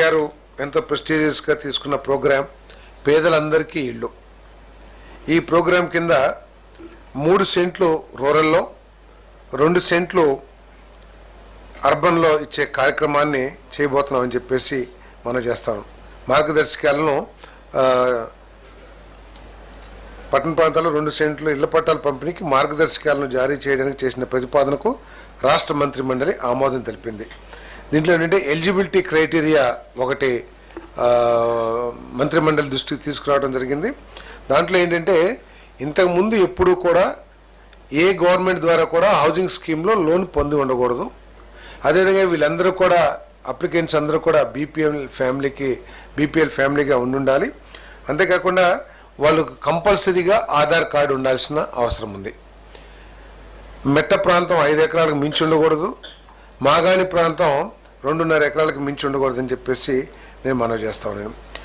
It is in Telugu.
గారు ఎంతో ప్రెస్టీజియస్గా తీసుకున్న ప్రోగ్రాం పేదలందరికీ ఇళ్ళు ఈ ప్రోగ్రాం కింద మూడు సెంట్లు రూరల్లో రెండు సెంట్లు అర్బన్లో ఇచ్చే కార్యక్రమాన్ని చేయబోతున్నామని చెప్పేసి మనం చేస్తాం. మార్గదర్శకాలను పట్టణ ప్రాంతాల్లో రెండు సెంట్లు ఇళ్ళ పట్టాల పంపిణీకి మార్గదర్శకాలను జారీ చేయడానికి చేసిన ప్రతిపాదనకు రాష్ట్ర మంత్రి మండలి ఆమోదం తెలిపింది. దీంట్లో ఏంటంటే ఎలిజిబిలిటీ క్రైటీరియా ఒకటి మంత్రిమండలి దృష్టికి తీసుకురావడం జరిగింది. దాంట్లో ఏంటంటే ఇంతకుముందు ఎప్పుడూ కూడా ఏ గవర్నమెంట్ ద్వారా కూడా హౌసింగ్ స్కీమ్లో లోన్ పొంది ఉండకూడదు. అదేవిధంగా వీళ్ళందరూ కూడా అప్లికెంట్స్ అందరూ కూడా బీపీఎల్ ఫ్యామిలీకి బీపీఎల్ ఫ్యామిలీగా ఉండాలి అంతేకాకుండా వాళ్ళకు కంపల్సరీగా ఆధార్ కార్డు ఉండాల్సిన అవసరం ఉంది. మెట్ట ప్రాంతం ఐదు ఎకరాలకు మించి ఉండకూడదు. మాగాణి ప్రాంతం రెండున్నర ఎకరాలకు మించి ఉండకూడదని చెప్పేసి నేను మనవి చేస్తా ఉన్నాను.